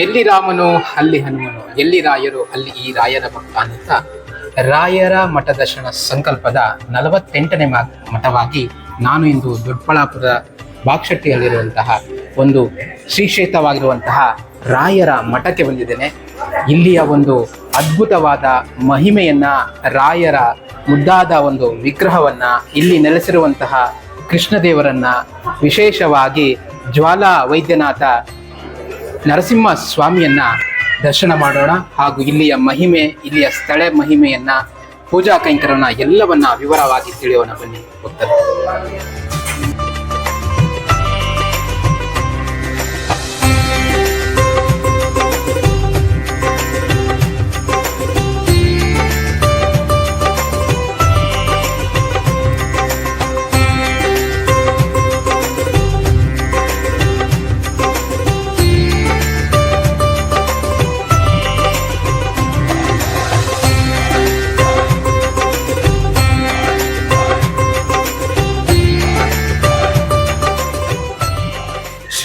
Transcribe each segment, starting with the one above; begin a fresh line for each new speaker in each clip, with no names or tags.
ಎಲ್ಲಿ ರಾಮನು, ಅಲ್ಲಿ ಹನುಮನು, ಎಲ್ಲಿ ರಾಯರು, ಅಲ್ಲಿ ಈ ರಾಯರ ಭಕ್ತ ಅಂತ ರಾಯರ ಮಠ ದರ್ಶನ ಸಂಕಲ್ಪದ ನಲವತ್ತೆಂಟನೇ ಮಠವಾಗಿ ನಾನು ಇಂದು ದೊಡ್ಡಬಳ್ಳಾಪುರ ಬಾಕ್ಷಟ್ಟಿಯಲ್ಲಿರುವಂತಹ ಒಂದು ಶ್ರೀಕ್ಷೇತ್ರವಾಗಿರುವಂತಹ ರಾಯರ ಮಠಕ್ಕೆ ಬಂದಿದ್ದೇನೆ. ಇಲ್ಲಿಯ ಒಂದು ಅದ್ಭುತವಾದ ಮಹಿಮೆಯನ್ನ ರಾಯರ ಮುದ್ದಾದ ಒಂದು ವಿಗ್ರಹವನ್ನ ಇಲ್ಲಿ ನೆಲೆಸಿರುವಂತಹ ಕೃಷ್ಣದೇವರನ್ನ ವಿಶೇಷವಾಗಿ ಜ್ವಾಲಾ ವೈದ್ಯನಾಥ ನರಸಿಂಹ ಸ್ವಾಮಿಯನ್ನ ದರ್ಶನ ಮಾಡೋಣ ಹಾಗೂ ಇಲ್ಲಿಯ ಮಹಿಮೆ, ಇಲ್ಲಿಯ ಸ್ಥಳ ಮಹಿಮೆಯನ್ನ ಪೂಜಾ ಕೈಂಕರನ ಎಲ್ಲವನ್ನ ವಿವರವಾಗಿ ತಿಳಿಯೋಣ ಬನ್ನಿ. ಭಕ್ತರು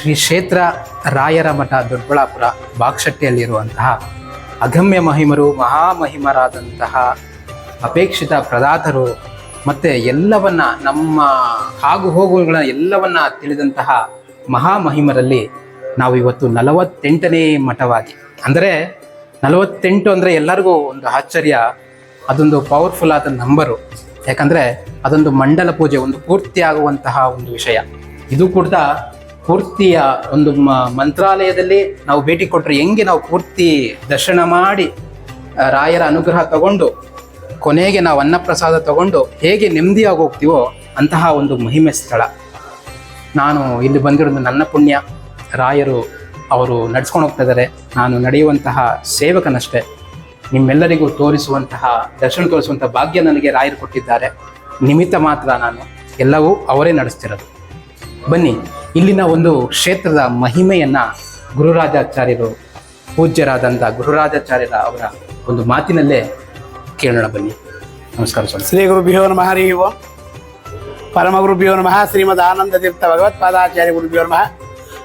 ಶ್ರೀ ಕ್ಷೇತ್ರ ರಾಯರ ಮಠ ದೊಡ್ಡಬಳ್ಳಾಪುರ ಬಾಕ್ಷಟ್ಟಿಯಲ್ಲಿರುವಂತಹ ಅಗಮ್ಯ ಮಹಿಮರು, ಮಹಾಮಹಿಮರಾದಂತಹ ಅಪೇಕ್ಷಿತ ಪ್ರದಾತರು ಮತ್ತೆ ಎಲ್ಲವನ್ನ ನಮ್ಮ ಹಾಗು ಹೋಗುಗಳ ಎಲ್ಲವನ್ನ ತಿಳಿದಂತಹ ಮಹಾಮಹಿಮರಲ್ಲಿ ನಾವು ಇವತ್ತು ನಲವತ್ತೆಂಟನೇ ಮಠವಾಗಿ. ಅಂದರೆ ನಲವತ್ತೆಂಟು ಅಂದರೆ ಎಲ್ಲರಿಗೂ ಒಂದು ಆಶ್ಚರ್ಯ, ಅದೊಂದು ಪವರ್ಫುಲ್ ಆದ ನಂಬರು ಯಾಕಂದರೆ ಅದೊಂದು ಮಂಡಲ ಪೂಜೆ, ಒಂದು ಪೂರ್ತಿ ಆಗುವಂತಹ ಒಂದು ವಿಷಯ. ಇದು ಕೂಡ ಪೂರ್ತಿಯ ಒಂದು ಮಂತ್ರಾಲಯದಲ್ಲಿ ನಾವು ಭೇಟಿ ಕೊಟ್ಟರೆ ಹೆಂಗೆ ನಾವು ಪೂರ್ತಿ ದರ್ಶನ ಮಾಡಿ ರಾಯರ ಅನುಗ್ರಹ ತಗೊಂಡು, ಕೊನೆಗೆ ನಾವು ಅನ್ನಪ್ರಸಾದ ತಗೊಂಡು ಹೇಗೆ ನೆಮ್ಮದಿಯಾಗಿ ಹೋಗ್ತೀವೋ ಅಂತಹ ಒಂದು ಮಹಿಮೆ ಸ್ಥಳ. ನಾನು ಇಲ್ಲಿ ಬಂದಿರೋದು ನನ್ನ ಪುಣ್ಯ. ರಾಯರು ಅವರು ನಡ್ಸ್ಕೊಂಡು ಹೋಗ್ತಾ ಇದ್ದಾರೆ. ನಾನು ನಡೆಯುವಂತಹ ಸೇವಕನಷ್ಟೇ. ನಿಮ್ಮೆಲ್ಲರಿಗೂ ತೋರಿಸುವಂತಹ, ದರ್ಶನ ತೋರಿಸುವಂತಹ ಭಾಗ್ಯ ನನಗೆ ರಾಯರು ಕೊಟ್ಟಿದ್ದಾರೆ. ನಿಮಿತ್ತ ಮಾತ್ರ ನಾನು ಎಲ್ಲವೂ ಅವರೇ ನಡೆಸ್ತಿರೋದು. ಬನ್ನಿ, ಇಲ್ಲಿನ ಒಂದು ಕ್ಷೇತ್ರದ ಮಹಿಮೆಯನ್ನ ಗುರುರಾಜಾಚಾರ್ಯರು ಪೂಜ್ಯರಾದಂಥ ಗುರುರಾಜಾಚಾರ್ಯರ ಅವರ ಒಂದು ಮಾತಿನಲ್ಲೇ ಕೇಳೋಣ ಬನ್ನಿ. ನಮಸ್ಕಾರ ಸ್ವಾಮಿ.
ಶ್ರೀ ಗುರು ನಮಃ ಓಂ. ಪರಮ ಗುರುಭ್ಯೋ ನಮಃ, ಶ್ರೀಮದ್ ಆನಂದ ತೀರ್ಥ ಭಗವತ್ಪಾದಾಚಾರ್ಯ ಗುರುಭ್ಯೋ ನಮಃ.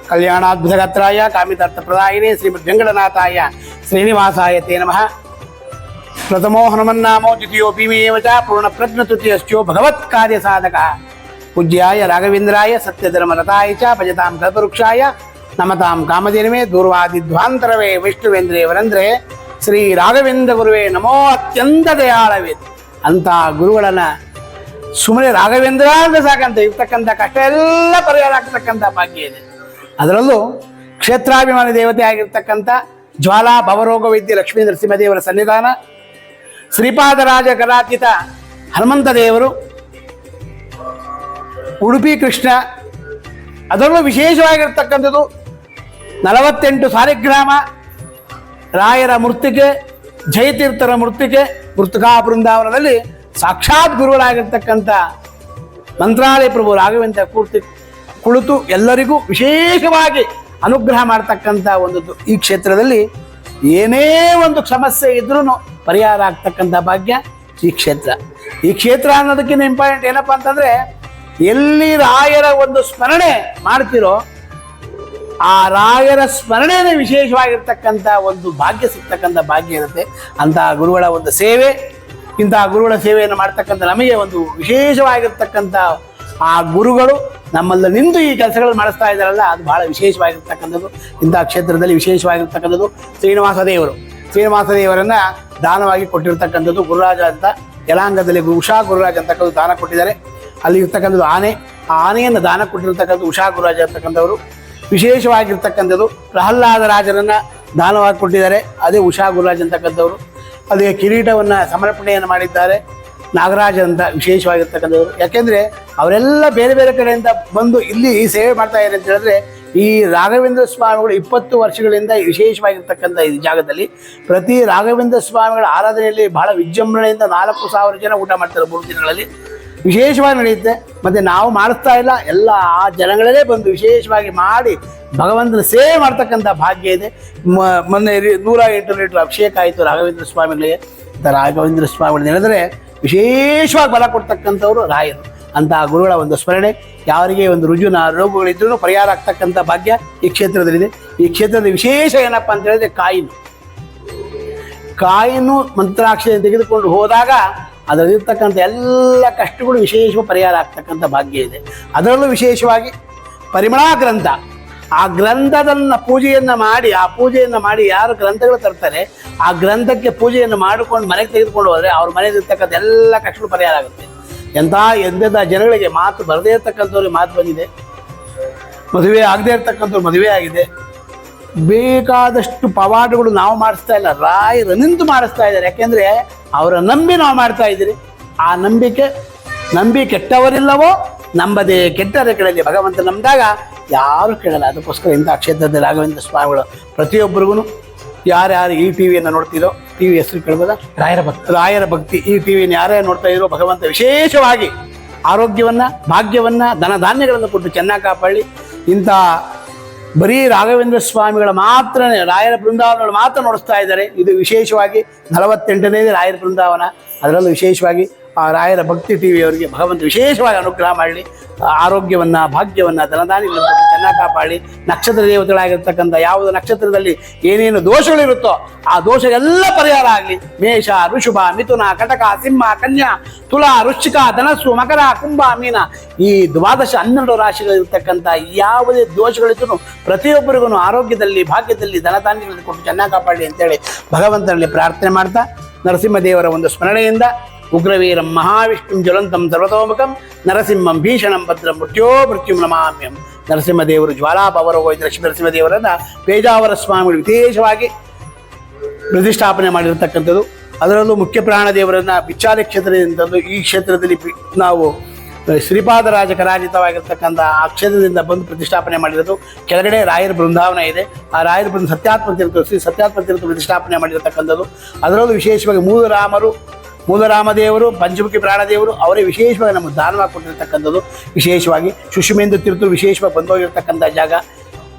ಕಲ್ಯಾಣಾದ್ಭುತಗತ್ರಾಯ ಕಾಮಿತಾರ್ಥ ಪ್ರದಾಯಿನಿ ಶ್ರೀಮದ್ ವೆಂಕಟನಾಥಾಯ, ಶ್ರೀನಿವಾಸಾಯ ತೇ ನಮಃ. ಪ್ರಥಮೋ ಹನುಮನ್ನಾಮೋ ದ್ವಿತೀಯೋ ಭೀಮೇವ ಚ ಪೂರ್ಣ ಪ್ರಜ್ಞ ತೃತೀಯಶ್ಚೋ ಭಗವತ್ ಕಾರ್ಯ ಸಾಧಕ ಪೂಜ್ಯಾಯ ರಾಘವೇಂದ್ರಾಯ ಸತ್ಯಧರ್ಮರತಾಯ ಚ ಭಜತಾಂ ಕಲ್ಪವೃಕ್ಷಾಯ, ನಮತಾಂ ಕಾಮಧೇನವೇ ವಿಷ್ಣುವೇಂದ್ರೇ ವರಂದ್ರೆ, ಶ್ರೀ ರಾಘವೇಂದ್ರ ಗುರುವೇ ನಮೋ ಅತ್ಯಂತ ದಯಾಳವೇ. ಅಂತ ಗುರುಗಳನ್ನ ಸುಮ್ಮನೆ ರಾಘವೇಂದ್ರ ಅಂತ ಸಾಕಂತ, ಇರ್ತಕ್ಕಂಥ ಕಷ್ಟ ಎಲ್ಲ ಪರಿಹಾರ ಆಗ್ತಕ್ಕಂಥ ಭಾಗ್ಯ ಇದೆ. ಅದರಲ್ಲೂ ಕ್ಷೇತ್ರಾಭಿಮಾನಿ ದೇವತೆ ಆಗಿರ್ತಕ್ಕಂಥ ಜ್ವಾಲಾ ಭವರೋಗ ವೈದ್ಯ ಲಕ್ಷ್ಮೀ ನರಸಿಂಹದೇವರ ಸನ್ನಿಧಾನ, ಶ್ರೀಪಾದರಾಜ ಕಲಾತೀತ ಹನುಮಂತ ದೇವರು ಉಡುಪಿ ಕೃಷ್ಣ. ಅದರಲ್ಲೂ ವಿಶೇಷವಾಗಿರ್ತಕ್ಕಂಥದ್ದು ನಲವತ್ತೆಂಟು ಸಾಲಿಗ್ರಾಮ ರಾಯರ ಮೂರ್ತಿಗೆ, ಜಯತೀರ್ಥರ ಮೂರ್ತಿಗೆ, ಮೃತಕಾ ಬೃಂದಾವನದಲ್ಲಿ ಸಾಕ್ಷಾತ್ ಗುರುಗಳಾಗಿರ್ತಕ್ಕಂಥ ಮಂತ್ರಾಲಯ ಪ್ರಭು ರಾಘವೇಂದ್ರ ಕೂರ್ತಿ ಕುಳಿತು ಎಲ್ಲರಿಗೂ ವಿಶೇಷವಾಗಿ ಅನುಗ್ರಹ ಮಾಡ್ತಕ್ಕಂಥ ಒಂದು ಈ ಕ್ಷೇತ್ರದಲ್ಲಿ ಏನೇ ಒಂದು ಸಮಸ್ಯೆ ಇದ್ರೂ ಪರಿಹಾರ ಆಗ್ತಕ್ಕಂಥ ಭಾಗ್ಯ ಈ ಕ್ಷೇತ್ರ. ಈ ಕ್ಷೇತ್ರ ಅನ್ನೋದಕ್ಕಿಂತ ಇಂಪಾರ್ಟೆಂಟ್ ಏನಪ್ಪಾ ಅಂತಂದ್ರೆ ಎಲ್ಲಿ ರಾಯರ ಒಂದು ಸ್ಮರಣೆ ಮಾಡ್ತಿರೋ ಆ ರಾಯರ ಸ್ಮರಣೆನೇ ವಿಶೇಷವಾಗಿರ್ತಕ್ಕಂಥ ಒಂದು ಭಾಗ್ಯ ಸಿಗ್ತಕ್ಕಂಥ ಭಾಗ್ಯ ಇರುತ್ತೆ. ಅಂತಹ ಗುರುಗಳ ಒಂದು ಸೇವೆ ಇಂತಹ ಗುರುಗಳ ಸೇವೆಯನ್ನು ಮಾಡ್ತಕ್ಕಂಥ ನಮಗೆ ಒಂದು ವಿಶೇಷವಾಗಿರ್ತಕ್ಕಂಥ ಆ ಗುರುಗಳು ನಮ್ಮಲ್ಲಿ ನಿಂತು ಈ ಕೆಲಸಗಳನ್ನು ಮಾಡಿಸ್ತಾ ಇದ್ದಾರಲ್ಲ, ಅದು ಬಹಳ ವಿಶೇಷವಾಗಿರ್ತಕ್ಕಂಥದ್ದು. ಇಂತಹ ಕ್ಷೇತ್ರದಲ್ಲಿ ವಿಶೇಷವಾಗಿರ್ತಕ್ಕಂಥದ್ದು ಶ್ರೀನಿವಾಸ ದೇವರು ಶ್ರೀನಿವಾಸ ದೇವರನ್ನ ದಾನವಾಗಿ ಕೊಟ್ಟಿರ್ತಕ್ಕಂಥದ್ದು ಗುರುರಾಜ ಅಂತ ಯಲಾಂಗದಲ್ಲಿ ಉಷಾ ಗುರುರಾಜ್ ಅಂತಕ್ಕಂಥದ್ದು ದಾನ ಕೊಟ್ಟಿದ್ದಾರೆ. ಅಲ್ಲಿ ಇರ್ತಕ್ಕಂಥದ್ದು ಆನೆ. ಆ ಆನೆಯನ್ನು ದಾನ ಕೊಟ್ಟಿರ್ತಕ್ಕಂಥ ಉಷಾ ಗುರುರಾಜ ಅಂತಕ್ಕಂಥವರು. ವಿಶೇಷವಾಗಿರ್ತಕ್ಕಂಥದ್ದು ಪ್ರಹ್ಲಾದ ರಾಜರನ್ನು ದಾನವಾಗಿ ಕೊಟ್ಟಿದ್ದಾರೆ. ಅದೇ ಉಷಾ ಗುರುರಾಜ್ ಅಂತಕ್ಕಂಥವ್ರು. ಅದೇ ಕಿರೀಟವನ್ನು ಸಮರ್ಪಣೆಯನ್ನು ಮಾಡಿದ್ದಾರೆ. ನಾಗರಾಜ ಅಂತ ವಿಶೇಷವಾಗಿರ್ತಕ್ಕಂಥವ್ರು. ಯಾಕೆಂದರೆ ಅವರೆಲ್ಲ ಬೇರೆ ಬೇರೆ ಕಡೆಯಿಂದ ಬಂದು ಇಲ್ಲಿ ಸೇವೆ ಮಾಡ್ತಾ ಇದ್ದಾರೆ ಅಂತ ಹೇಳಿದ್ರೆ ಈ ರಾಘವೇಂದ್ರ ಸ್ವಾಮಿಗಳು ಇಪ್ಪತ್ತು ವರ್ಷಗಳಿಂದ ವಿಶೇಷವಾಗಿರ್ತಕ್ಕಂಥ ಈ ಜಾಗದಲ್ಲಿ ಪ್ರತಿ ರಾಘವೇಂದ್ರ ಸ್ವಾಮಿಗಳ ಆರಾಧನೆಯಲ್ಲಿ ಬಹಳ ವಿಜೃಂಭಣೆಯಿಂದ ನಾಲ್ಕು ಸಾವಿರ ಜನ ಊಟ ಮಾಡ್ತಾರೆ ಮೂರು ದಿನಗಳಲ್ಲಿ. ವಿಶೇಷವಾಗಿ ನಡೆಯುತ್ತೆ. ಮತ್ತು ನಾವು ಮಾಡಿಸ್ತಾ ಇಲ್ಲ, ಎಲ್ಲ ಆ ಜನಗಳಲ್ಲೇ ಬಂದು ವಿಶೇಷವಾಗಿ ಮಾಡಿ ಭಗವಂತನ ಸೇವೆ ಮಾಡ್ತಕ್ಕಂಥ ಭಾಗ್ಯ ಇದೆ. ಮೊನ್ನೆ ನೂರ ಎಂಟು ಲೀಟರ್ ಅಭಿಷೇಕ ಆಯಿತು ರಾಘವೇಂದ್ರ ಸ್ವಾಮಿಗಳಿಗೆ. ರಾಘವೇಂದ್ರ ಸ್ವಾಮಿಗಳು ನೆನೆದರೆ ವಿಶೇಷವಾಗಿ ಬಲ ಕೊಡ್ತಕ್ಕಂಥವ್ರು ರಾಯರು. ಅಂತಹ ಗುರುಗಳ ಒಂದು ಸ್ಮರಣೆ, ಯಾರಿಗೆ ಒಂದು ರುಜುನ ರೋಗಗಳಿದ್ರೂ ಪರಿಹಾರ ಆಗ್ತಕ್ಕಂಥ ಭಾಗ್ಯ ಈ ಕ್ಷೇತ್ರದಲ್ಲಿದೆ. ಈ ಕ್ಷೇತ್ರದ ವಿಶೇಷ ಏನಪ್ಪ ಅಂತ ಹೇಳಿದ್ರೆ ಕಾಯಿನು. ಕಾಯಿನು ಮಂತ್ರಾಕ್ಷರ ತೆಗೆದುಕೊಂಡು ಹೋದಾಗ ಅದರಲ್ಲಿರ್ತಕ್ಕಂಥ ಎಲ್ಲ ಕಷ್ಟಗಳು ವಿಶೇಷ ಪರಿಹಾರ ಆಗ್ತಕ್ಕಂಥ ಭಾಗ್ಯ ಇದೆ. ಅದರಲ್ಲೂ ವಿಶೇಷವಾಗಿ ಪರಿಮಳ ಗ್ರಂಥ. ಆ ಗ್ರಂಥದನ್ನ ಪೂಜೆಯನ್ನು ಮಾಡಿ, ಆ ಪೂಜೆಯನ್ನು ಮಾಡಿ ಯಾರು ಗ್ರಂಥಗಳು ತರ್ತಾರೆ, ಆ ಗ್ರಂಥಕ್ಕೆ ಪೂಜೆಯನ್ನು ಮಾಡಿಕೊಂಡು ಮನೆಗೆ ತೆಗೆದುಕೊಂಡು ಹೋದರೆ ಅವ್ರ ಮನೆಯಲ್ಲಿರ್ತಕ್ಕಂಥ ಎಲ್ಲ ಕಷ್ಟಗಳು ಪರಿಹಾರ ಆಗುತ್ತೆ. ಎಂಥ ಎಂದೆಂಥ ಜನಗಳಿಗೆ ಮಾತು ಬರದೇ ಇರ್ತಕ್ಕಂಥವ್ರಿಗೆ ಮಾತು ಬಂದಿದೆ. ಮದುವೆ ಆಗದೇ ಇರ್ತಕ್ಕಂಥವ್ರು ಮದುವೆ ಆಗಿದೆ. ಬೇಕಾದಷ್ಟು ಪವಾಡಗಳು ನಾವು ಮಾಡಿಸ್ತಾ ಇಲ್ಲ, ರಾಯರ ನಿಂತು ಮಾಡಿಸ್ತಾ ಇದ್ದಾರೆ. ಯಾಕೆಂದ್ರೆ ಅವರ ನಂಬಿ ನಾವು ಮಾಡ್ತಾ ಇದ್ದೀರಿ. ಆ ನಂಬಿಕೆ ನಂಬಿ ಕೆಟ್ಟವರಿಲ್ಲವೋ ನಂಬದೆ ಕೆಟ್ಟರ ಕೆಳಗೆ ಭಗವಂತ ನಂಬಿದಾಗ ಯಾರು ಕೇಳಲ್ಲ. ಅದಕ್ಕೋಸ್ಕರ ಇಂಥ ಕ್ಷೇತ್ರದಲ್ಲಿ ರಾಘವೇಂದ್ರ ಸ್ವಾಮಿಗಳು ಪ್ರತಿಯೊಬ್ಬರಿಗೂ ಯಾರ್ಯಾರು ಈ ಟಿ ವಿಯನ್ನು ನೋಡ್ತಿರೋ ಟಿ ವಿ ಹೆಸರು ಕೇಳ್ಬೋದಾ?
ರಾಯರ ಭಕ್ತ.
ರಾಯರ ಭಕ್ತಿ. ಈ ಟಿ ಟಿವಿಯನ್ನು ಯಾರೇ ನೋಡ್ತಾ ಇರೋ ಭಗವಂತ ವಿಶೇಷವಾಗಿ ಆರೋಗ್ಯವನ್ನು ಭಾಗ್ಯವನ್ನು ಧನಧಾನ್ಯಗಳನ್ನು ಕೊಟ್ಟು ಚೆನ್ನಾಗಿ ಕಾಪಾಡಿ ಇಂಥ ಬರೀ ರಾಘವೇಂದ್ರ ಸ್ವಾಮಿಗಳ ಮಾತ್ರ, ರಾಯರ ಬೃಂದಾವನಗಳು ಮಾತ್ರ ನೋಡಿಸ್ತಾ ಇದ್ದಾರೆ. ಇದು ವಿಶೇಷವಾಗಿ ನಲವತ್ತೆಂಟನೇ ರಾಯರ ಬೃಂದಾವನ. ಅದರಲ್ಲೂ ವಿಶೇಷವಾಗಿ ಆ ರಾಯರ ಭಕ್ತಿ ಟಿ ವಿಯವರಿಗೆ ಭಗವಂತ ವಿಶೇಷವಾಗಿ ಅನುಗ್ರಹ ಮಾಡಲಿ. ಆರೋಗ್ಯವನ್ನ, ಭಾಗ್ಯವನ್ನು ಕೊಟ್ಟು ಚೆನ್ನಾಗಿ ಕಾಪಾಡಿ ನಕ್ಷತ್ರ ದೇವತೆಗಳಾಗಿರ್ತಕ್ಕಂಥ ಯಾವುದು ನಕ್ಷತ್ರದಲ್ಲಿ ಏನೇನು ದೋಷಗಳಿರುತ್ತೋ ಆ ದೋಷಗಳೆಲ್ಲ ಪರಿಹಾರ ಆಗಲಿ. ಮೇಷ, ಋಷಭ, ಮಿಥುನ, ಕಟಕ, ಸಿಂಹ, ಕನ್ಯಾ, ತುಲಾ, ವೃಶ್ಚಿಕ, ಧನಸ್ಸು, ಮಕರ, ಕುಂಭ, ಮೀನ ಈ ದ್ವಾದಶ ಹನ್ನೆರಡು ರಾಶಿಗಳಿರ್ತಕ್ಕಂಥ ಯಾವುದೇ ದೋಷಗಳಿದ್ರೂ ಪ್ರತಿಯೊಬ್ಬರಿಗೂ ಆರೋಗ್ಯದಲ್ಲಿ, ಭಾಗ್ಯದಲ್ಲಿ ಧನಧಾನ್ಯಗಳನ್ನು ಕೊಟ್ಟು ಚೆನ್ನಾಗಿ ಕಾಪಾಡಲಿ ಅಂತೇಳಿ ಭಗವಂತನಲ್ಲಿ ಪ್ರಾರ್ಥನೆ ಮಾಡ್ತಾ ನರಸಿಂಹದೇವರ ಒಂದು ಸ್ಮರಣೆಯಿಂದ ಉಗ್ರವೀರಂ ಮಹಾವಿಷ್ಣುಂ ಜ್ವಲಂತಂ ಸರ್ವತೋಮುಖಂ ನರಸಿಂಹಂ ಭೀಷಣಂ ಭದ್ರಂ ಮೃತ್ಯೋ ಮೃತ್ಯುಂ ನಮಾಮ್ಯಂ ನರಸಿಂಹದೇವರು ಜ್ವಾಲಾಪವರ ಲಕ್ಷ್ಮೀ ನರಸಿಂಹದೇವರನ್ನ ಪೇಜಾವರ ಸ್ವಾಮಿಗಳು ವಿಶೇಷವಾಗಿ ಪ್ರತಿಷ್ಠಾಪನೆ ಮಾಡಿರತಕ್ಕಂಥದ್ದು. ಅದರಲ್ಲೂ ಮುಖ್ಯ ಪ್ರಾಣ ದೇವರನ್ನ ಬಿಚ್ಚಾಲಿ ಕ್ಷೇತ್ರದಿಂದ ಈ ಕ್ಷೇತ್ರದಲ್ಲಿ ನಾವು ಶ್ರೀಪಾದರಾಜ ಕರಾಜಿತವಾಗಿರ್ತಕ್ಕಂಥ ಆ ಕ್ಷೇತ್ರದಿಂದ ಬಂದು ಪ್ರತಿಷ್ಠಾಪನೆ ಮಾಡಿರೋದು. ಕೆಳಗಡೆ ರಾಯರ ಬೃಂದಾವನ ಇದೆ. ಆ ರಾಯರ ಬೃಂದ ಸತ್ಯಾತ್ಮ ತೀರ್ಥ ಶ್ರೀ ಸತ್ಯಾತ್ಮ ತೀರ್ಥ ಪ್ರತಿಷ್ಠಾಪನೆ ಮಾಡಿರತಕ್ಕಂಥದ್ದು. ಅದರಲ್ಲೂ ವಿಶೇಷವಾಗಿ ಮೂಲರಾಮರು ಮೂಲರಾಮದೇವರು, ಪಂಚಮುಖಿ ಪ್ರಾಣದೇವರು, ಅವರೇ ವಿಶೇಷವಾಗಿ ನಮಗೆ ದಾನವಾಗಿ ಕೊಟ್ಟಿರ್ತಕ್ಕಂಥದ್ದು. ವಿಶೇಷವಾಗಿ ಸುಷುಮೇಂದ್ರ ತೀರ್ಥರು ವಿಶೇಷವಾಗಿ ಬಂದೋಗಿರ್ತಕ್ಕಂಥ ಜಾಗ.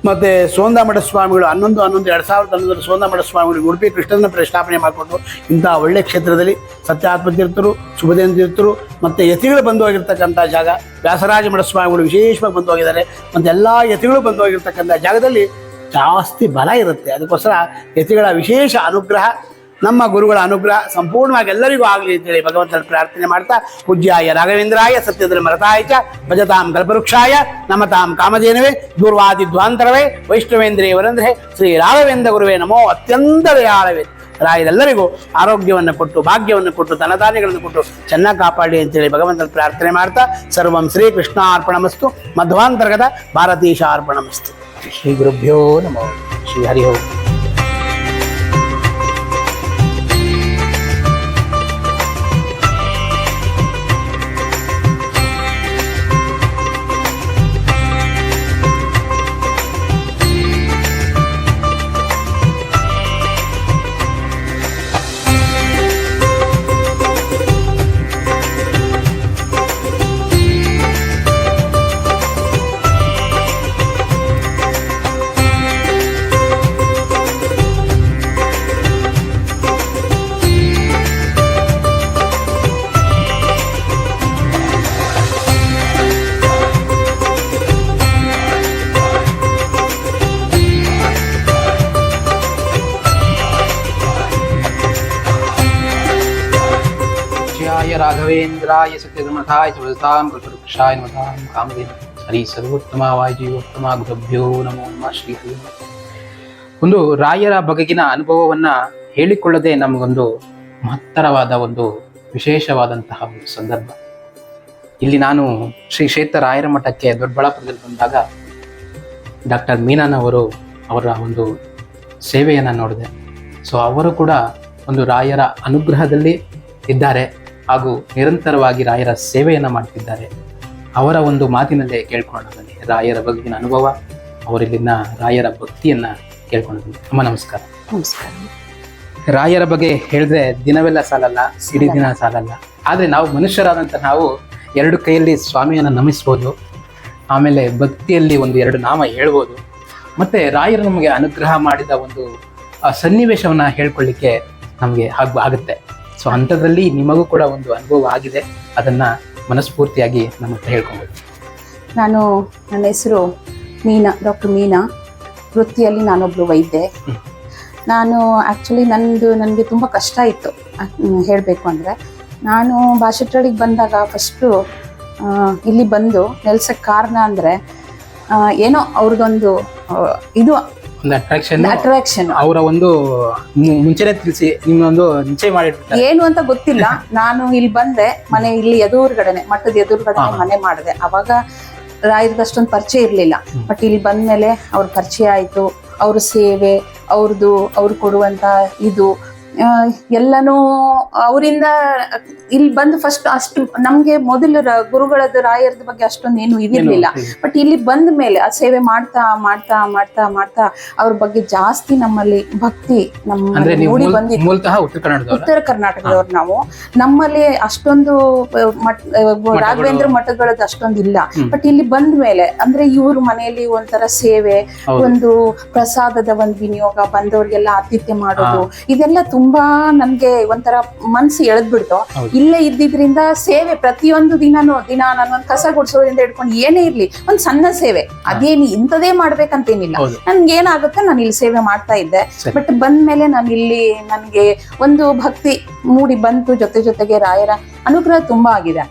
ಮತ್ತು ಸೋಂದಾಮಠ ಸ್ವಾಮಿಗಳು, ಹನ್ನೊಂದು ಹನ್ನೊಂದು, ಎರಡು ಸಾವಿರದ ಹನ್ನೊಂದರ ಸೋಂದಾಮಠ ಸ್ವಾಮಿಗಳು ಉಡುಪಿ ಕೃಷ್ಣನ ಪ್ರತಿಷ್ಠಾಪನೆ ಮಾಡಿಕೊಂಡು ಇಂಥ ಒಳ್ಳೆ ಕ್ಷೇತ್ರದಲ್ಲಿ ಸತ್ಯಾತ್ಮ ತೀರ್ಥರು ಸುಭದೇಂದ್ರ ತೀರ್ಥರು, ಮತ್ತು ಯತಿಗಳು ಬಂದು ಹೋಗಿರ್ತಕ್ಕಂಥ ಜಾಗ. ವ್ಯಾಸರಾಜ ಮಠ ಸ್ವಾಮಿಗಳು ವಿಶೇಷವಾಗಿ ಬಂದು ಹೋಗಿದ್ದಾರೆ ಮತ್ತು ಎಲ್ಲ ಯತಿಗಳು ಬಂದು ಹೋಗಿರ್ತಕ್ಕಂಥ ಜಾಗದಲ್ಲಿ ಜಾಸ್ತಿ ಬಲ ಇರುತ್ತೆ. ಅದಕ್ಕೋಸ್ಕರ ಯತಿಗಳ ವಿಶೇಷ ಅನುಗ್ರಹ ನಮ್ಮ ಗುರುಗಳ ಅನುಗ್ರಹ ಸಂಪೂರ್ಣವಾಗಿ ಎಲ್ಲರಿಗೂ ಆಗಲಿ ಅಂತೇಳಿ ಭಗವಂತನ ಪ್ರಾರ್ಥನೆ ಮಾಡ್ತಾ, ಪೂಜ್ಯಾಯ ರಾಘವೇಂದ್ರಾಯ ಸತ್ಯದ್ರ ಮರತಾಯ ಚ, ಭಜತಾಂ ಕಲ್ಪವೃಕ್ಷಾಯ, ನಮತಾಂ ಕಾಮಧೇನವೇ, ದೂರ್ವಾದಿ ದ್ವಾಂತರವೇ, ವೈಷ್ಣವೇಂದ್ರಿಯವರಂದ್ರೆ ಶ್ರೀ ರಾಘವೇಂದ್ರ ಗುರುವೇ ನಮೋ ಅತ್ಯಂತ ದಯಾಳವೇ. ರಾಯರೆಲ್ಲರಿಗೂ ಆರೋಗ್ಯವನ್ನು ಕೊಟ್ಟು, ಭಾಗ್ಯವನ್ನು ಕೊಟ್ಟು, ಧನಧಾನ್ಯಗಳನ್ನು ಕೊಟ್ಟು ಚೆನ್ನಾಗಿ ಕಾಪಾಡಿ ಅಂತೇಳಿ ಭಗವಂತನ ಪ್ರಾರ್ಥನೆ ಮಾಡ್ತಾ, ಸರ್ವಂ ಶ್ರೀ ಕೃಷ್ಣಾರ್ಪಣಮಸ್ತು ಮಧ್ವಾಂತರ್ಗತ ಭಾರತೀಶ ಅರ್ಪಣಮಸ್ತು
ಶ್ರೀ ಗುರುಭ್ಯೋ ನಮೋ, ಶ್ರೀ ಹರಿ ರಾಘವೇಂದ್ರಾಯ ಸತ್ಯಧರ್ಮಥಾಯ ಸುಭತಾಂ ಕಲ್ಪವೃಕ್ಷಾಯ ನಮತಾಂ ಕಾಮಧೇನ ಹರಿ ಸರ್ವೋತ್ತಮ ವಾಯುಜೀವೋತ್ತಮ ನಮೋ ನಮಃ ಶ್ರೀ ಹರಿ ಒಂದು ರಾಯರ ಬಗೆಗಿನ ಅನುಭವವನ್ನ ಹೇಳಿಕೊಳ್ಳದೆ ನಮಗೊಂದು ಮಹತ್ತರವಾದ ಒಂದು ವಿಶೇಷವಾದಂತಹ ಒಂದು ಸಂದರ್ಭ. ಇಲ್ಲಿ ನಾನು ಶ್ರೀ ಕ್ಷೇತ್ರ ರಾಯರ ಮಠಕ್ಕೆ ದೊಡ್ಡಬಳ್ಳಾಪುರದಲ್ಲಿ ಬಂದಾಗ ಡಾಕ್ಟರ್ ಮೀನಾನ್ ಅವರು ಅವರ ಒಂದು ಸೇವೆಯನ್ನು ನೋಡಿದೆ. ಸೊ ಅವರು ಕೂಡ ಒಂದು ರಾಯರ ಅನುಗ್ರಹದಲ್ಲಿ ಇದ್ದಾರೆ. ಹಾಗೂ ನಿರಂತರವಾಗಿ ರಾಯರ ಸೇವೆಯನ್ನು ಮಾಡ್ತಿದ್ದಾರೆ. ಅವರ ಒಂದು ಮಾತಿನಲ್ಲೇ ಕೇಳ್ಕೊಳ್ಳೋಣ ಬನ್ನಿ ರಾಯರ ಬಗೆಗಿನ ಅನುಭವ ಅವರಲ್ಲಿನ ರಾಯರ ಭಕ್ತಿಯನ್ನ ಕೇಳ್ಕೊಂಡು ಬನ್ನಿ ಅಮ್ಮ ನಮಸ್ಕಾರ.
ನಮಸ್ಕಾರ.
ರಾಯರ ಬಗ್ಗೆ ಹೇಳಿದ್ರೆ ದಿನವೆಲ್ಲ ಸಾಲಲ್ಲ ಸಿಡಿ ದಿನ ಸಾಲಲ್ಲ. ಆದರೆ ನಾವು ಮನುಷ್ಯರಾದಂಥ ನಾವು ಎರಡು ಕೈಯಲ್ಲಿ ಸ್ವಾಮಿಯನ್ನು ನಮಿಸ್ಬೋದು ಆಮೇಲೆ ಭಕ್ತಿಯಲ್ಲಿ ಒಂದು ಎರಡು ನಾಮ ಹೇಳ್ಬೋದು. ಮತ್ತೆ ರಾಯರು ನಮಗೆ ಅನುಗ್ರಹ ಮಾಡಿದ ಒಂದು ಸನ್ನಿವೇಶವನ್ನು ಸನ್ನಿವೇಶವನ್ನ ಹೇಳ್ಕೊಳ್ಳಿಕ್ಕೆ ನಮಗೆ ಆಗ್ ಆಗುತ್ತೆ. ಸೊ ಅಂಥದ್ರಲ್ಲಿ ನಿಮಗೂ ಕೂಡ ಒಂದು ಅನುಭವ ಆಗಿದೆ. ಅದನ್ನು ಮನಸ್ಫೂರ್ತಿಯಾಗಿ ನಮ್ಮ ಹತ್ರ ಹೇಳ್ಕೊಬೋದು.
ನಾನು ನನ್ನ ಹೆಸರು ಮೀನಾ ಡಾಕ್ಟರ್ ಮೀನಾ. ವೃತ್ತಿಯಲ್ಲಿ ನಾನೊಬ್ಬಳು ವೈದ್ಯೆ. ನಾನು ಆ್ಯಕ್ಚುಲಿ ನನ್ನದು ನನಗೆ ತುಂಬ ಕಷ್ಟ ಇತ್ತು ಹೇಳಬೇಕು ಅಂದರೆ. ನಾನು ಭಾಷೆಟ್ರಳಿಗೆ ಬಂದಾಗ ಫಸ್ಟು ಇಲ್ಲಿ ಬಂದು ನೆಲೆಸೋಕ್ಕೆ ಕಾರಣ ಅಂದರೆ ಏನೋ ಅವ್ರದ್ದೊಂದು ಇದು
ಒಂದು ಅಟ್ರಾಕ್ಷನ್
ಅಟ್ರಾಕ್ಷನ್
ಅವರ ಒಂದು ಮು- ಮುಂಚೆನೆ ತಿಳಿಸಿ ನಿಮ್ಮೊಂದು ನಿಶ್ಚಯ ಮಾಡಿರ್ತಾರೆ
ಏನು ಅಂತ ಗೊತ್ತಿಲ್ಲ. ನಾನು ಇಲ್ಲಿ ಬಂದೆ ಮನೆ ಇಲ್ಲಿ ಎದುರುಗಡೆನೆ ಮಠದ ಎದುರುಗಡೆ ಮನೆ ಮಾಡಿದೆ. ಅವಾಗ ರಾಯರದಷ್ಟೊಂದು ಪರಿಚಯ ಇರಲಿಲ್ಲ. ಬಟ್ ಇಲ್ಲಿ ಬಂದ್ಮೇಲೆ ಅವ್ರ ಪರಿಚಯ ಆಯಿತು. ಅವ್ರ ಸೇವೆ ಅವ್ರದ್ದು ಅವ್ರು ಕೊಡುವಂತ ಇದು ಎಲ್ಲನೂ ಅವರಿಂದ ಇಲ್ಲಿ ಬಂದು ಫಸ್ಟ್ ಅಷ್ಟು ನಮ್ಗೆ ಮೊದಲು ಗುರುಗಳದ್ದು ರಾಯರದ ಬಗ್ಗೆ ಅಷ್ಟೊಂದು ಏನು ಇದಿರ್ಲಿಲ್ಲ ಬಟ್ ಇಲ್ಲಿ. ಬಂದ ಮೇಲೆ ಆ ಸೇವೆ ಮಾಡ್ತಾ ಮಾಡ್ತಾ ಮಾಡ್ತಾ ಮಾಡ್ತಾ ಅವ್ರ ಬಗ್ಗೆ ಜಾಸ್ತಿ ನಮ್ಮಲ್ಲಿ ಭಕ್ತಿ ನಮ್ಮ ನೋಡಿ ಬಂದಿದ್ದು
ಉತ್ತರ
ಕರ್ನಾಟಕದವ್ರು? ನಾವು. ನಮ್ಮಲ್ಲಿ ಅಷ್ಟೊಂದು ಮಠ ರಾಘವೇಂದ್ರ ಮಠಗಳದ್ದು ಅಷ್ಟೊಂದು ಇಲ್ಲ. ಬಟ್ ಇಲ್ಲಿ ಬಂದ ಮೇಲೆ ಅಂದ್ರೆ ಇವ್ರ ಮನೆಯಲ್ಲಿ ಒಂಥರ ಸೇವೆ ಒಂದು ಪ್ರಸಾದದ ಒಂದು ವಿನಿಯೋಗ ಬಂದವ್ರಿಗೆಲ್ಲ ಆತಿಥ್ಯ ಮಾಡೋದು ಇದೆಲ್ಲ ತುಂಬಾ ನನ್ಗೆ ಒಂಥರ ಮನ್ಸು ಎಳೆದ್ಬಿಡ್ತು. ಇಲ್ಲೇ ಇದ್ದಿದ್ರಿಂದ ಸೇವೆ ಪ್ರತಿಯೊಂದು ದಿನಾನು ದಿನ ನಾನು ಒಂದು ಕಸ ಗುಡಿಸೋದ್ರಿಂದ ಹಿಡ್ಕೊಂಡು ಏನೇ ಇರ್ಲಿ ಒಂದ್ ಸಣ್ಣ ಸೇವೆ. ಅದೇನು ಇಂಥದೇ ಮಾಡ್ಬೇಕಂತೇನಿಲ್ಲ. ನನ್ಗೆ ಏನಾಗುತ್ತೆ ನಾನು ಇಲ್ಲಿ ಸೇವೆ ಮಾಡ್ತಾ ಇದ್ದೆ. ಬಟ್ ಬಂದ್ಮೇಲೆ ನಾನು ಇಲ್ಲಿ ನನ್ಗೆ ಒಂದು ಭಕ್ತಿ ಮೂಡಿ ಬಂತು ಜೊತೆ ಜೊತೆಗೆ ರಾಯರ ಅನುಗ್ರಹ ತುಂಬಾ ಆಗಿದೆ.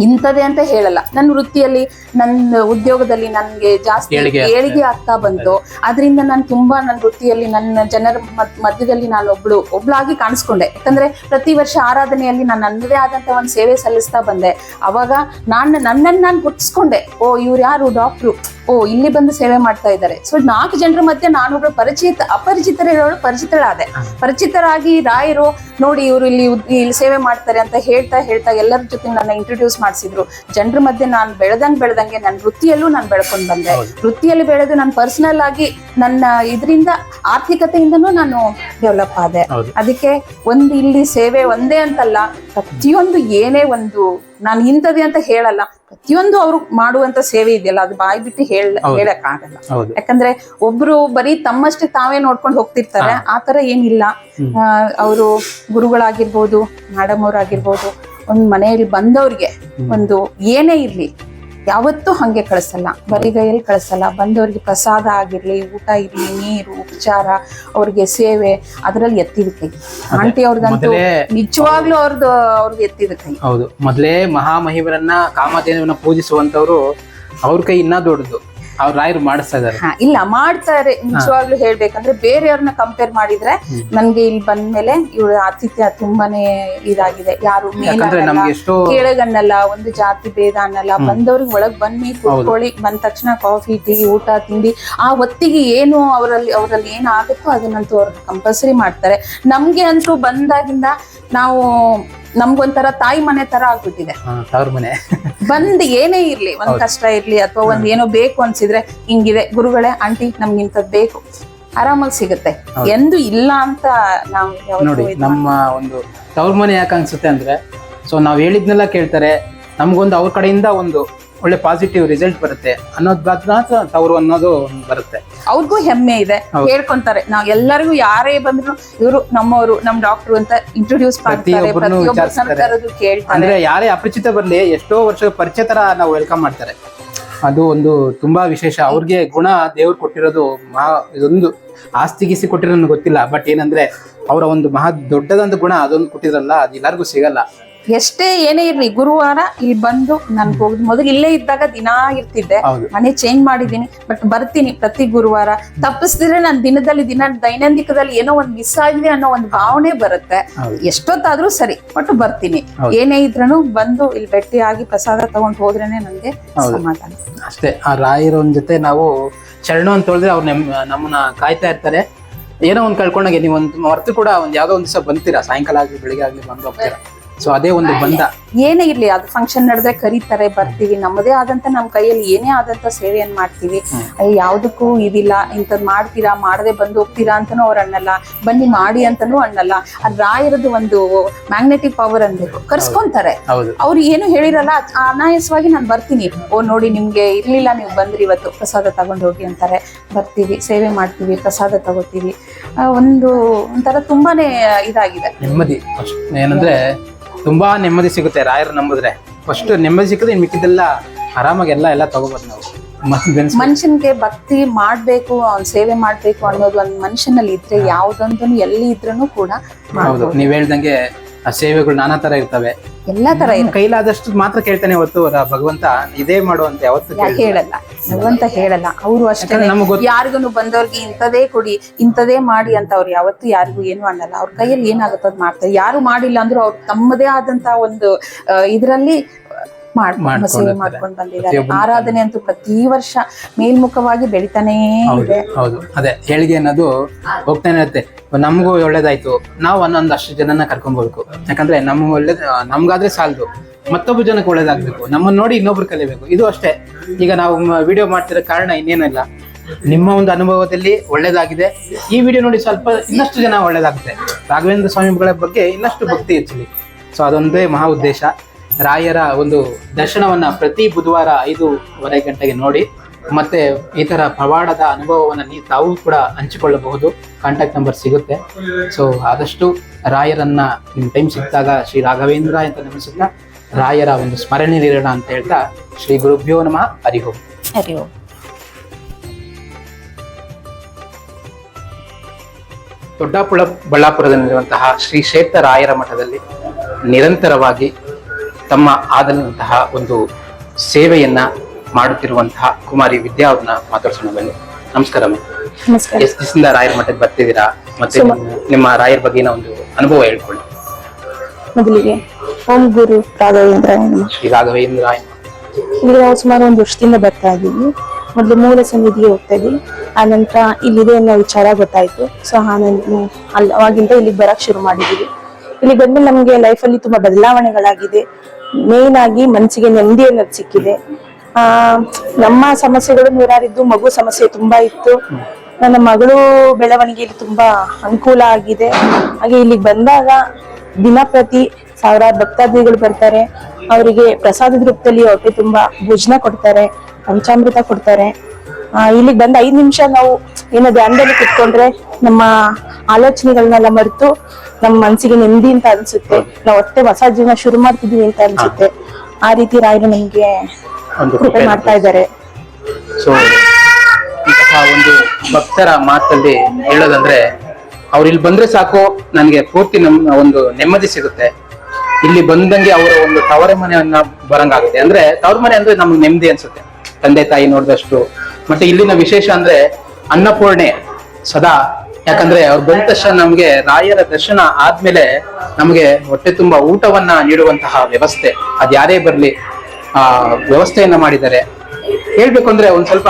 ಇಂಥದೇ ಅಂತ ಹೇಳಲ್ಲ. ನನ್ನ ವೃತ್ತಿಯಲ್ಲಿ ನನ್ನ ಉದ್ಯೋಗದಲ್ಲಿ ನನಗೆ ಜಾಸ್ತಿ
ಏಳಿಗೆ ಆಗ್ತಾ
ಬಂತು. ಅದರಿಂದ ನಾನು ತುಂಬಾ ನನ್ನ ವೃತ್ತಿಯಲ್ಲಿ ನನ್ನ ಜನರ ಮಧ್ಯದಲ್ಲಿ ನಾನು ಒಬ್ಳು ಒಬ್ಳಾಗಿ ಕಾಣಿಸ್ಕೊಂಡೆ. ಯಾಕಂದ್ರೆ ಪ್ರತಿ ವರ್ಷ ಆರಾಧನೆಯಲ್ಲಿ ನಾನು ನನ್ನದೇ ಆದಂತ ಒಂದು ಸೇವೆ ಸಲ್ಲಿಸ್ತಾ ಬಂದೆ. ಅವಾಗ ನಾನು ನನ್ನನ್ನು ನಾನು ಗುರ್ತಿಸ್ಕೊಂಡೆ. ಓ ಇವ್ರು ಯಾರು? ಡಾಕ್ಟ್ರು. ಓ ಇಲ್ಲಿ ಬಂದು ಸೇವೆ ಮಾಡ್ತಾ ಇದ್ದಾರೆ. ಸೊ ನಾಲ್ಕು ಜನರ ಮಧ್ಯೆ ನಾನೊಬ್ಳು ಪರಿಚಿತ ಅಪರಿಚಿತರಿರೋಳು ಪರಿಚಿತಳಾದೆ. ಪರಿಚಿತರಾಗಿ ರಾಯರು ನೋಡಿ ಇವರು ಇಲ್ಲಿ ಇಲ್ಲಿ ಸೇವೆ ಮಾಡ್ತಾರೆ ಅಂತ ಹೇಳ್ತಾ ಹೇಳ್ತಾ ಎಲ್ಲರ ಜೊತೆ ನನ್ನ ಇಂಟ್ರೊಡ್ಯೂಸ್ ಮಾಡಿಸಿದ್ರು. ಜನರ ಮಧ್ಯೆ ನಾನು ಬೆಳೆದಂಗೆ ಬೆಳೆದಂಗೆ ನನ್ನ ವೃತ್ತಿಯಲ್ಲೂ ನಾನು ಬೆಳ್ಕೊಂಡು ಬಂದೆ. ವೃತ್ತಿಯಲ್ಲಿ ಬೆಳೆದು ನಾನು ಪರ್ಸನಲ್ ಆಗಿ ನನ್ನ ಇದರಿಂದ ಆರ್ಥಿಕತೆಯಿಂದನೂ ನಾನು ಡೆವಲಪ್ ಆದೆ. ಅದಕ್ಕೆ ಒಂದು ಇಲ್ಲಿ ಸೇವೆ ಒಂದೇ ಅಂತಲ್ಲ ಪ್ರತಿಯೊಂದು ಏನೇ ಒಂದು ನಾನು ಇಂಥದ್ದೇ ಅಂತ ಹೇಳಲ್ಲ. ಪ್ರತಿಯೊಂದು ಅವ್ರು ಮಾಡುವಂತ ಸೇವೆ ಇದೆಯಲ್ಲ ಅದು ಬಾಯಿ ಬಿಟ್ಟು ಹೇಳ ಹೇಳಕ್ ಆಗಲ್ಲ. ಯಾಕಂದ್ರೆ ಒಬ್ರು ಬರೀ ತಮ್ಮಷ್ಟೇ ತಾವೇ ನೋಡ್ಕೊಂಡು ಹೋಗ್ತಿರ್ತಾರೆ ಆ ತರ ಏನಿಲ್ಲ. ಅವರು ಗುರುಗಳಾಗಿರ್ಬೋದು ಮೇಡಮ್ ಅವ್ರಾಗಿರ್ಬೋದು ಒಂದ್ ಮನೆಯಲ್ಲಿ ಬಂದವ್ರಿಗೆ ಒಂದು ಏನೇ ಇರ್ಲಿ ಯಾವತ್ತೂ ಹಂಗೆ ಕಳಿಸಲ್ಲ. ಬರಿಗೈಯಲ್ಲಿ ಕಳಿಸಲ್ಲ. ಬಂದವರಿಗೆ ಪ್ರಸಾದ ಆಗಿರಲಿ ಊಟ ಇರಲಿ ನೀರು ಉಪಚಾರ ಅವ್ರಿಗೆ ಸೇವೆ ಅದರಲ್ಲಿ ಎತ್ತಿದ ಕೈ. ಆಂಟಿ ಅವ್ರದಂತೂ ನಿಜವಾಗ್ಲೂ ಅವ್ರದ್ದು ಅವ್ರಿಗೆ ಎತ್ತಿದ ಕೈ.
ಹೌದು. ಮೊದಲೇ ಮಹಾಮಹಿಮರನ್ನ ಕಾಮಧೇನುವನ್ನ ಪೂಜಿಸುವಂತವ್ರು ಅವ್ರ ಕೈ ಇನ್ನ ದೊಡ್ಡದು. ಅವ್ರ ರಾಯರು ಮಾಡಿಸ್ತಾ ಇದಾರೆ
ಹಾ ಇಲ್ಲ ಮಾಡ್ತಾರೆ. ನಿಜವಾಗ್ಲೂ ಹೇಳ್ಬೇಕಂದ್ರೆ ಬೇರೆಯವ್ರನ್ನ ಕಂಪೇರ್ ಮಾಡಿದ್ರೆ ನನ್ಗೆ ಇಲ್ಲಿ ಬಂದ್ಮೇಲೆ ಇವ್ರ ಆತಿಥ್ಯ ತುಂಬಾನೇ ಇದಾಗಿದೆ. ಯಾರು
ಯಾಕಂದ್ರೆ
ಮೇಲನ್ನಲ್ಲ
ನಮ್ಗೆ ಎಷ್ಟೋ
ಕೆಳಗನ್ನಲ್ಲ ಒಂದು ಜಾತಿ ಭೇದ ಅನ್ನಲ್ಲ ಬಂದವ್ರಿಗೆ ಒಳಗ್ ಬನ್ನಿ ಕುತ್ಕೊಳ್ಳಿ ಬಂದ ತಕ್ಷಣ ಕಾಫಿ ಟೀ ಊಟ ತಿಂಡಿ ಆ ಹೊತ್ತಿಗೆ ಏನು ಅವರಲ್ಲಿ ಅವರಲ್ಲಿ ಏನಾಗುತ್ತೋ ಅದನ್ನಂತೂ ಅವ್ರು ಕಂಪಲ್ಸರಿ ಮಾಡ್ತಾರೆ. ನಮ್ಗೆ ಅಂತೂ ಬಂದಾಗಿಂದ ನಾವು ನಮ್ಗೊಂಥರ ತಾಯಿ ಮನೆ ತರ ಆಗ್ಬಿಟ್ಟಿದೆ.
ತವ್ರ ಮನೆ.
ಬಂದ್ ಏನೇ ಇರ್ಲಿ ಒಂದ್ ಕಷ್ಟ ಇರ್ಲಿ ಅಥವಾ ಒಂದ್ ಏನೋ ಬೇಕು ಅನ್ಸಿದ್ರೆ ಹಿಂಗಿದೆ. ಗುರುಗಳೇ ಆಂಟಿ ನಮ್ಗೆ ಇಂಥದ್ ಬೇಕು. ಆರಾಮಾಗಿ ಸಿಗುತ್ತೆ. ಎಂದು ಇಲ್ಲ ಅಂತ ನಾವು
ನೋಡಿ ನಮ್ಮ ಒಂದು ತವ್ರ ಮನೆ ಯಾಕೆ ಅನ್ಸುತ್ತೆ ಅಂದ್ರೆ ಸೊ ನಾವ್ ಹೇಳಿದ್ನೆಲ್ಲ ಕೇಳ್ತಾರೆ. ನಮ್ಗೊಂದು ಅವ್ರ ಕಡೆಯಿಂದ ಒಂದು ಒಳ್ಳೆ ಪಾಸಿಟಿವ್ ರಿಸಲ್ಟ್ ಬರುತ್ತೆ ಅನ್ನೋದ್ ಮಾತ್ರ ಅವ್ರು ಅನ್ನೋದು ಬರುತ್ತೆ.
ಅವ್ರಿಗೂ ಹೆಮ್ಮೆ ಇದೆ. ಹೇಳ್ಕೊಂತಾರೆ. ನಾವ್ ಎಲ್ಲರಿಗೂ ಯಾರೇ ಬಂದ್ರು ಇವರು ನಮ್ಮವರು ನಮ್ ಡಾಕ್ಟರ್ ಅಂತ ಇಂಟ್ರೊಡ್ಯೂಸ್ ಮಾಡ್ತಾರೆ
ಪ್ರತಿಯೊಬ್ಬರನ್ನು
ಪ್ರತಿಯೊಬ್ಬರು
ವಿಚಾರಿಸ್ತಾರೆ.
ಕರೆದು ಕೇಳ್ತಾರೆ.
ಅಂದ್ರೆ ಯಾರೇ ಅಪರಿಚಿತ ಬರ್ಲಿ ಎಷ್ಟೋ ವರ್ಷ ಪರಿಚಯ ನಾವು ವೆಲ್ಕಮ್ ಮಾಡ್ತಾರೆ. ಅದು ಒಂದು ತುಂಬಾ ವಿಶೇಷ. ಅವ್ರಿಗೆ ಗುಣ ದೇವ್ರು ಕೊಟ್ಟಿರೋದು ಮಹಾ ಇದೊಂದು ಆಸ್ತಿ ಗೀಸ್ತಿ ಕೊಟ್ಟಿರೋ ನನಗೆ ಗೊತ್ತಿಲ್ಲ. ಬಟ್ ಏನಂದ್ರೆ ಅವರ ಒಂದು ಮಹಾ ದೊಡ್ಡದಂತ ಗುಣ ಅದೊಂದು ಕೊಟ್ಟಿರಲ್ಲ ಅದು ಎಲ್ಲರಿಗೂ ಸಿಗಲ್ಲ.
ಎಷ್ಟೇ ಏನೇ ಇರ್ಲಿ ಗುರುವಾರ ಇಲ್ಲಿ ಬಂದು ನನ್ ಹೋಗುದು ಮೊದಲು ಇಲ್ಲೇ ಇದ್ದಾಗ ದಿನಾ ಇರ್ತಿದ್ದೆ ಮನೆ ಚೇಂಜ್ ಮಾಡಿದೀನಿ ಬಟ್ ಬರ್ತೀನಿ ಪ್ರತಿ ಗುರುವಾರ. ತಪ್ಪಿಸಿದ್ರೆ ನನ್ನ ದಿನದಲ್ಲಿ ದಿನ ದೈನಂದಿಕದಲ್ಲಿ ಏನೋ ಒಂದು ಮಿಸ್ ಆಗಿದೆ ಅನ್ನೋ ಒಂದು ಭಾವನೆ ಬರುತ್ತೆ. ಎಷ್ಟೊತ್ತಾದ್ರೂ ಸರಿ ಬಟ್ ಬರ್ತೀನಿ. ಏನೇ ಇದ್ರೂ ಬಂದು ಇಲ್ಲಿ ಭೇಟಿಯಾಗಿ ಪ್ರಸಾದ ತಗೊಂಡ್ ಹೋದ್ರೇನೆ ನನಗೆ ಸಮಾಧಾನ.
ಅಷ್ಟೇ ಆ ರಾಯರ ಜೊತೆ ನಾವು ಚರಣ ಅಂತ ಹೇಳಿದ್ರೆ ಅವ್ರು ನಮ್ ನಮ್ಮನ್ನ ಕಾಯ್ತಾ ಇರ್ತಾರೆ. ಏನೋ ಒಂದ್ ಕಳ್ಕೊಂಡಾಗೆ ನೀವು ಒಂದು ಮರ್ತು ಕೂಡ ಒಂದ್ ಯಾವ್ದೋ ಒಂದ್ ದಿವಸ ಬಂತೀರಾ? ಸಾಯಂಕಾಲ ಆಗ್ಲಿ ಬೆಳಿಗ್ಗೆ ಆಗ್ಲಿ ಬಂದು ಹೋಗ್ತೀರಾ? ಸೊ ಅದೇ ಒಂದು ಬಂಧ.
ಏನೇ ಇರ್ಲಿ ಅದು ಫಂಕ್ಷನ್ ನಡೆದ್ರೆ ಕರೀತಾರೆ ಬರ್ತೀವಿ. ನಮ್ಮದೇ ಆದಂತ ನಮ್ಮ ಕೈಯಲ್ಲಿ ಏನೇ ಆದಂತ ಸೇವೆಯನ್ನು ಮಾಡ್ತೀವಿ. ಯಾವುದಕ್ಕೂ ಯಾವ್ದಕ್ಕೂ ಇದಿಲ್ಲ ಇಂಥದ್ ಮಾಡ್ತೀರಾ ಮಾಡದೆ ಬಂದು ಹೋಗ್ತೀರಾ ಅಂತಾನೂ ಅವ್ರು ಅಣ್ಣಲ್ಲ ಬನ್ನಿ ಮಾಡಿ ಅಂತಾನೂ ಅಣ್ಣಲ್ಲ ಅದ್ ರಾಯರದ್ದು ಒಂದು ಮ್ಯಾಗ್ನೆಟಿಕ್ ಪವರ್ ಅನ್ಬೇಕು ಕರ್ಸ್ಕೊಂತಾರೆ. ಅವ್ರು ಏನು ಹೇಳಿರಲ್ಲ ಅನಾಯಸವಾಗಿ ನಾನು ಬರ್ತೀನಿ. ಓ ನೋಡಿ ನಿಮ್ಗೆ ಇರ್ಲಿಲ್ಲ ನೀವು ಬಂದ್ರಿ ಇವತ್ತು. ಪ್ರಸಾದ ತಗೊಂಡು ಹೋಗಿ ಅಂತಾರೆ. ಬರ್ತೀವಿ ಸೇವೆ ಮಾಡ್ತೀವಿ ಪ್ರಸಾದ ತಗೋತೀವಿ. ಒಂದು ಒಂಥರ ತುಂಬಾನೇ ಇದಾಗಿದೆ.
ನೆಮ್ಮದಿ ಏನಂದ್ರೆ ತುಂಬಾ ನೆಮ್ಮದಿ ಸಿಗುತ್ತೆ ರಾಯರು ನಂಬಿದ್ರೆ. ಫಸ್ಟ್ ನೆಮ್ಮದಿ ಸಿಕ್ಕಿದ್ರೆ ಇನ್ನು ಮಿಕ್ಕಿದೆಲ್ಲ ಆರಾಮಾಗಿ ಎಲ್ಲ ಎಲ್ಲ ತಗೋಬೋದು ನಾವು. ಮನುಷ್ಯನಿಗೆ ಬೆನ್ಸ್
ಮನುಷ್ಯನ್ಗೆ ಭಕ್ತಿ ಮಾಡ್ಬೇಕು ಅವ್ನ್ ಸೇವೆ ಮಾಡ್ಬೇಕು ಅನ್ನೋದು ಒಂದ್ ಮನುಷ್ಯನಲ್ಲಿ ಇದ್ರೆ ಯಾವ್ದೊಂದು ಎಲ್ಲಿ ಇದ್ರೂ ಕೂಡ
ಹೌದು. ನೀವ್ ಹೇಳ್ದಂಗೆ ಆ ಸೇವೆಗಳು ನಾನಾ ತರ ಇರ್ತವೆ.
ಎಲ್ಲಾ ತರ
ಕೈಲಾದಷ್ಟು ಮಾತ್ರ ಕೇಳ್ತಾನೆ ಹೊತ್ತು ಭಗವಂತ ಇದೇ ಮಾಡು ಅಂತ ಯಾವತ್ತು
ಯಾಕೆ ಹೇಳಲ್ಲ. ಭಗವಂತ ಹೇಳಲ್ಲ. ಅವರು ಅಷ್ಟೇ. ಯಾರಿಗೂ ಬಂದವ್ರಿಗೆ ಇಂಥದೇ ಕೊಡಿ ಇಂಥದೇ ಮಾಡಿ ಅಂತ ಅವ್ರು ಯಾವತ್ತು ಯಾರಿಗೂ ಏನು ಅನ್ನಲ್ಲ. ಅವ್ರ ಕೈಯಲ್ಲಿ ಏನಾಗುತ್ತೋ ಅದ್ ಮಾಡ್ತಾರೆ. ಯಾರು ಮಾಡಿಲ್ಲ ಅಂದ್ರೂ ಅವ್ರು ತಮ್ಮದೇ ಆದಂತ ಒಂದು ಇದ್ರಲ್ಲಿ ಮಾಡ್ಕೊಂಡು ಬಂದಿದ್ದಾರೆ. ಆರಾಧನೆ ಅಂತೂ ಪ್ರತಿ ವರ್ಷ ಮೇಲ್ಮುಖವಾಗಿ ಬೆಳಿತಾನೇ
ಹೌದು
ಇದೆ.
ಹೌದು. ಅದೇ ಏಳಿಗೆ ಅನ್ನೋದು ಹೋಗ್ತಾನೆ ಇರುತ್ತೆ. ನಮಗೂ ಒಳ್ಳೇದಾಯ್ತು. ನಾವು ಒಂದೊಂದಷ್ಟು ಜನನ ಕರ್ಕೊಂಡ್ಬೇಕು ಯಾಕಂದ್ರೆ ನಮ್ಗೆ ಒಳ್ಳೇದ ನಮ್ಗಾದ್ರೆ ಸಾಲದು. ಮತ್ತೊಬ್ಬ ಜನಕ್ಕೆ ಒಳ್ಳೇದಾಗ್ಬೇಕು. ನಮ್ಮನ್ನ ನೋಡಿ ಇನ್ನೊಬ್ರು ಕಲಿಬೇಕು. ಇದು ಅಷ್ಟೇ. ಈಗ ನಾವು ವಿಡಿಯೋ ಮಾಡ್ತಿರೋ ಕಾರಣ ಇನ್ನೇನಿಲ್ಲ ನಿಮ್ಮ ಒಂದು ಅನುಭವದಲ್ಲಿ ಒಳ್ಳೇದಾಗಿದೆ. ಈ ವಿಡಿಯೋ ನೋಡಿ ಸ್ವಲ್ಪ ಇನ್ನಷ್ಟು ಜನ ಒಳ್ಳೇದಾಗುತ್ತೆ. ರಾಘವೇಂದ್ರ ಸ್ವಾಮಿಗಳ ಬಗ್ಗೆ ಇನ್ನಷ್ಟು ಭಕ್ತಿ ಹೆಚ್ಚಲಿ ಸೊ ಅದೊಂದೇ ಮಹಾ ಉದ್ದೇಶ. ರಾಯರ ಒಂದು ದರ್ಶನವನ್ನ ಪ್ರತಿ ಬುಧವಾರ ಐದೂವರೆ ಗಂಟೆಗೆ ನೋಡಿ ಮತ್ತೆ ಈ ತರ ಪವಾಡದ ಅನುಭವವನ್ನು ನೀವು ತಾವು ಕೂಡ ಹಂಚಿಕೊಳ್ಳಬಹುದು. ಕಾಂಟ್ಯಾಕ್ಟ್ ನಂಬರ್ ಸಿಗುತ್ತೆ. ಸೊ ಆದಷ್ಟು ರಾಯರನ್ನ ನಿಮ್ ಟೈಮ್ ಸಿಕ್ಕಿದಾಗ ಶ್ರೀ ರಾಘವೇಂದ್ರ ಅಂತ ನೆನೆಸುತ್ತಾ ರಾಯರ ಒಂದು ಸ್ಮರಣೆ ನೀಡೋಣ ಅಂತ ಹೇಳ್ತಾ ಶ್ರೀ ಗುರುಭ್ಯೋ ನಮಃ.
ಹರಿಹೋ ಹರಿಹೋ
ದೊಡ್ಡಪುಳ ಬಳ್ಳಾಪುರದಲ್ಲಿರುವಂತಹ ಶ್ರೀ ಕ್ಷೇತ್ರ ರಾಯರ ಮಠದಲ್ಲಿ ನಿರಂತರವಾಗಿ ತಮ್ಮ ಆದಂತಹ ಒಂದು ಸೇವೆಯನ್ನ ಮಾಡುತ್ತಿರುವಂತಹ ಕುಮಾರಿ ವಿದ್ಯಾ ಅವ್ರನ್ನ ಮಾತಾಡ್ಸೋಣ ಬನ್ನಿ. ನಮಸ್ಕಾರ ಮ್ಯಾಮ್
ನಮಸ್ಕಾರ.
ಎಷ್ಟು ದಿವಸದಿಂದ ರಾಯರ ಮಠಕ್ಕೆ ಬರ್ತಿದ್ದೀರಾ? ಮತ್ತೆ ನಿಮ್ಮ- ರಾಯರ ಬಗ್ಗೆನ ಒಂದು ಅನುಭವ ಹೇಳ್ಕೊಳ್ಳಿ.
ಮೊದಲಿಗೆ ಓಂ ಗುರು ರಾಘವೇಂದ್ರ
ಶ್ರೀ ರಾಘವೇಂದ್ರ
ಇಲ್ಲಿ ನಾವು ಸುಮಾರು ಒಂದು ವರ್ಷದಿಂದ ಬರ್ತಾ ಇದ್ದೀವಿ. ಮೊದಲು ಮೂಲ ಸನ್ನಿಧಿಗೆ ಹೋಗ್ತಾ ಇದ್ವಿ ನಂತರ ಇಲ್ಲಿದೆ ಅನ್ನೋ ವಿಚಾರ ಗೊತ್ತಾಯ್ತು. ಸೊ ಆನಂತರ ಅಲ್ಲಿ ಅವಾಗಿಂದ ಇಲ್ಲಿಗೆ ಬರಕ್ ಶುರು ಮಾಡಿದೀವಿ ಇಲ್ಲಿ ಬಂದ್ಮೇಲೆ ನಮಗೆ ಲೈಫಲ್ಲಿ ತುಂಬಾ ಬದಲಾವಣೆಗಳಾಗಿದೆ. ಮೇನ್ ಆಗಿ ಮನಸ್ಸಿಗೆ ನೆಮ್ಮದಿ ಅನ್ನೋದು ಸಿಕ್ಕಿದೆ. ಆ ನಮ್ಮ ಸಮಸ್ಯೆಗಳು ನೂರಾರಿದ್ದು ಮಗು ಸಮಸ್ಯೆ ತುಂಬಾ ಇತ್ತು. ನನ್ನ ಮಗಳು ಬೆಳವಣಿಗೆಯಲ್ಲಿ ತುಂಬಾ ಅನುಕೂಲ ಆಗಿದೆ. ಹಾಗೆ ಇಲ್ಲಿಗೆ ಬಂದಾಗ ದಿನಪ್ರತಿ ಸಾವಿರಾರು ಭಕ್ತಾದಿಗಳು ಬರ್ತಾರೆ. ಅವರಿಗೆ ಪ್ರಸಾದದ ರೂಪದಲ್ಲಿ ಹೊಟ್ಟೆ ತುಂಬಾ ಭೋಜನ ಕೊಡ್ತಾರೆ ಪಂಚಾಮೃತ ಕೊಡ್ತಾರೆ. ಆ, ಇಲ್ಲಿಗೆ ಬಂದ ಐದು ನಿಮಿಷ ನಾವು ಏನೋ ಧ್ಯಾನದಲ್ಲಿ ಕುತ್ಕೊಂಡ್ರೆ ನಮ್ಮ ಆಲೋಚನೆಗಳನ್ನೆಲ್ಲ ಮರೆತು ನಮ್ಮ ಮನಸ್ಸಿಗೆ ನೆಮ್ಮದಿ ಅಂತ ಅನ್ಸುತ್ತೆ. ನಾವು ಹೊಟ್ಟೆ ಹೊಸ ಜೀವನ ಶುರು ಮಾಡ್ತಿದೀವಿ ಅಂತ ಅನ್ಸುತ್ತೆ. ಆ ರೀತಿ ರಾಯರು ನಮ್ಗೆ ಕೃಪೆ ಮಾಡ್ತಾ ಇದ್ದಾರೆ.
ಸೊ ಇಂತಹ ಒಂದು ಭಕ್ತರ ಮಾತಲ್ಲಿ ಹೇಳೋದಂದ್ರೆ ಅವ್ರು ಇಲ್ಲಿ ಬಂದ್ರೆ ಸಾಕು ನನಗೆ ಪೂರ್ತಿ ನಮ್ಮ ಒಂದು ನೆಮ್ಮದಿ ಸಿಗುತ್ತೆ. ಇಲ್ಲಿ ಬಂದಂಗೆ ಅವರ ಒಂದು ತವರ ಮನೆಯನ್ನ ಬರಂಗಾಗುತ್ತೆ. ಅಂದ್ರೆ ತವರ ಮನೆ ಅಂದ್ರೆ ನಮ್ಗೆ ನೆಮ್ಮದಿ ಅನ್ಸುತ್ತೆ. ತಂದೆ ತಾಯಿ ನೋಡಿದಷ್ಟು. ಮತ್ತೆ ಇಲ್ಲಿನ ವಿಶೇಷ ಅಂದ್ರೆ ಅನ್ನಪೂರ್ಣೆ ಸದಾ ಯಾಕಂದ್ರೆ ಅವ್ರು ಬಂದ ತಕ್ಷಣ ನಮ್ಗೆ ರಾಯರ ದರ್ಶನ ಆದ್ಮೇಲೆ ನಮ್ಗೆ ಹೊಟ್ಟೆ ತುಂಬಾ ಊಟವನ್ನ ನೀಡುವಂತಹ ವ್ಯವಸ್ಥೆ. ಅದ್ ಯಾರೇ ಬರ್ಲಿ, ಆ, ವ್ಯವಸ್ಥೆಯನ್ನ ಮಾಡಿದ್ದಾರೆ. ಹೇಳ್ಬೇಕು ಅಂದ್ರೆ ಒಂದ್ ಸ್ವಲ್ಪ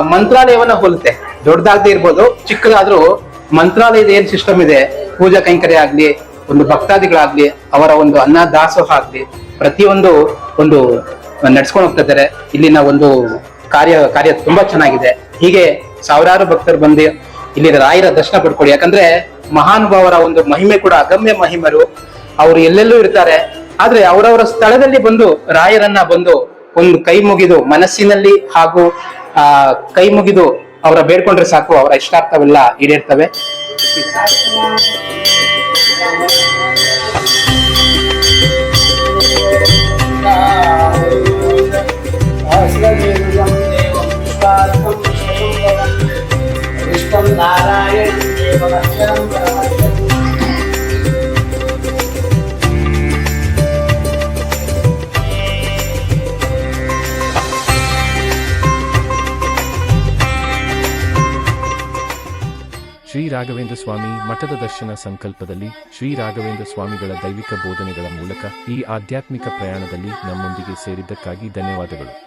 ಮಂತ್ರಾಲಯವನ್ನ ಹೋಲುತ್ತೆ. ದೊಡ್ಡದಾಗದೇ ಇರ್ಬೋದು, ಚಿಕ್ಕದಾದ್ರೂ ಮಂತ್ರಾಲಯದ ಏನ್ ಸಿಸ್ಟಮ್ ಇದೆ, ಪೂಜಾ ಕೈಂಕರ್ಯ ಆಗ್ಲಿ, ಒಂದು ಭಕ್ತಾದಿಗಳಾಗ್ಲಿ, ಅವರ ಒಂದು ಅನ್ನ ದಾಸೋಹ ಆಗ್ಲಿ, ಪ್ರತಿಯೊಂದು ಒಂದು ನಡ್ಸ್ಕೊಂಡು ಹೋಗ್ತಾ ಇದ್ದಾರೆ. ಇಲ್ಲಿನ ಒಂದು ಕಾರ್ಯ ಕಾರ್ಯ ತುಂಬಾ ಚೆನ್ನಾಗಿದೆ. ಹೀಗೆ ಸಾವಿರಾರು ಭಕ್ತರು ಬಂದು ಇಲ್ಲಿ ರಾಯರ ದರ್ಶನ ಪಡ್ಕೊಳ್ಳಿ. ಯಾಕಂದ್ರೆ ಮಹಾನುಭಾವರ ಒಂದು ಮಹಿಮೆ ಕೂಡ, ಅಗಮ್ಯ ಮಹಿಮರು ಅವರು ಎಲ್ಲೆಲ್ಲೂ ಇರ್ತಾರೆ. ಆದ್ರೆ ಅವರವರ ಸ್ಥಳದಲ್ಲಿ ಬಂದು ರಾಯರನ್ನ ಬಂದು ಒಂದು ಕೈ ಮುಗಿದು, ಮನಸ್ಸಿನಲ್ಲಿ ಹಾಗೂ, ಆ, ಕೈ ಮುಗಿದು ಅವರ ಬೇಡ್ಕೊಂಡ್ರೆ ಸಾಕು, ಅವರ ಇಷ್ಟಾರ್ಥವೆಲ್ಲ ಈಡೇರ್ತವೆ.
ಶ್ರೀ ರಾಘವೇಂದ್ರ ಸ್ವಾಮಿ ಮಠದ ದರ್ಶನ ಸಂಕಲ್ಪದಲ್ಲಿ ಶ್ರೀ ರಾಘವೇಂದ್ರ ಸ್ವಾಮಿಗಳ ದೈವಿಕ ಬೋಧನೆಗಳ ಮೂಲಕ ಈ ಆಧ್ಯಾತ್ಮಿಕ ಪ್ರಯಾಣದಲ್ಲಿ ನಮ್ಮೊಂದಿಗೆ ಸೇರಿದ್ದಕ್ಕಾಗಿ ಧನ್ಯವಾದಗಳು.